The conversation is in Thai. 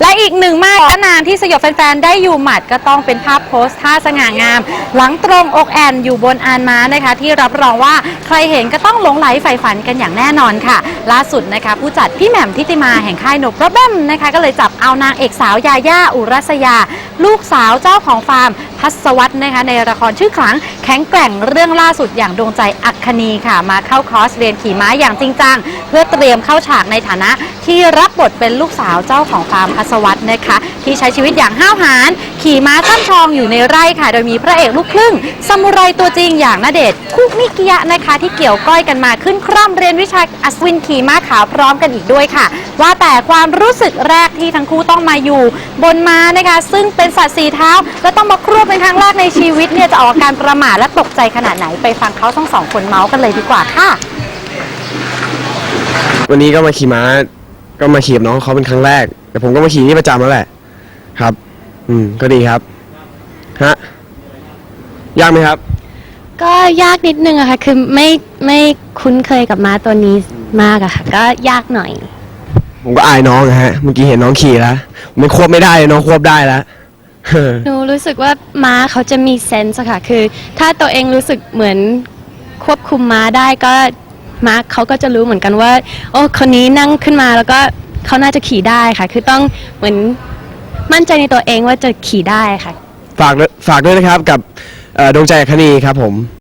และอีกหนึ่งมากนานที่สยบแฟนๆ ได้อยู่หมัดก็ต้องเป็นภาพโพสท่าสง่างาม หลังตรงอกแอนอยู่บนอานม้านะคะ ที่รับรองว่าใครเห็นก็ต้องหลงไหลใฝ่ฝันกันอย่างแน่นอนค่ะ ล่าสุดนะคะ ผู้จัดพี่แหม่มทิติมาแห่งค่ายโนบรแบมนะคะ ก็เลยจับเอานางเอกสาวยาย่าอุรัสยา ลูกสาวเจ้าของฟาร์ม พัสวัตนะคะในละครชื่อขลังแข็งแกร่งเรื่องล่าสุดอย่างดวงใจอัคคณีค่ะ มาเข้าคอร์สเรียนขี่ม้าอย่างจริงจังเพื่อเตรียมเข้าฉากในฐานะ ที่รับบทเป็นลูกสาวเจ้าของฟาร์มพัสวัตนะคะ ที่ใช้ชีวิตอย่างห้าวหาญขี่ม้าตั้นชองอยู่ในไร่ค่ะ โดยมีพระเอกลูกครึ่งซามูไรตัวจริงอย่างณเดชคุมิกิยะนะคะ ที่เกี่ยวก้อยกันมาขึ้นคร่อมเรียนวิชาอัศวินขี่ม้าขาวพร้อมกันอีกด้วยค่ะ ว่าแต่ความรู้สึกแรกที่ทั้งคู่ต้องมาอยู่ บนม้านะคะ ซึ่งเป็นสัตว์สีเท้าและต้องมาครวบเป็นครั้งแรกในชีวิตเนี่ยจะออกอาการประหม่าและตกใจขนาดไหนไปฟังเขาทั้งสองคนเมาส์กันเลยดีกว่าค่ะ วันนี้ก็มาขี่ม้า ก็มาขี่กับน้องเขาเป็นครั้งแรก แต่ผมก็มาขี่นี่ประจำแล้วแหละ ครับ อืม ก็ดีครับ ฮะ ยากไหมครับ ก็ยากนิดนึงอะค่ะ คือไม่ไม่คุ้นเคยกับม้าตัวนี้มากอะค่ะ ก็ยากหน่อย ผมก็อายน้องนะฮะ เมื่อกี้เห็นน้องขี่แล้วมันควบไม่ได้เลยน้องควบได้แล้ว หนูรู้สึกว่าม้าเขาจะมีเซนส์อะค่ะ คือ ถ้าตัวเองรู้สึกเหมือนควบคุมม้าได้ก็ม้าเขาก็จะรู้เหมือนกันว่า โอ้คนนี้นั่งขึ้นมาแล้วก็เขาน่าจะขี่ได้ค่ะ คือต้องเหมือนมั่นใจในตัวเองว่าจะขี่ได้ค่ะ ฝากด้วยฝากด้วยนะครับกับเอ่อดวงใจอัคคณีครับผม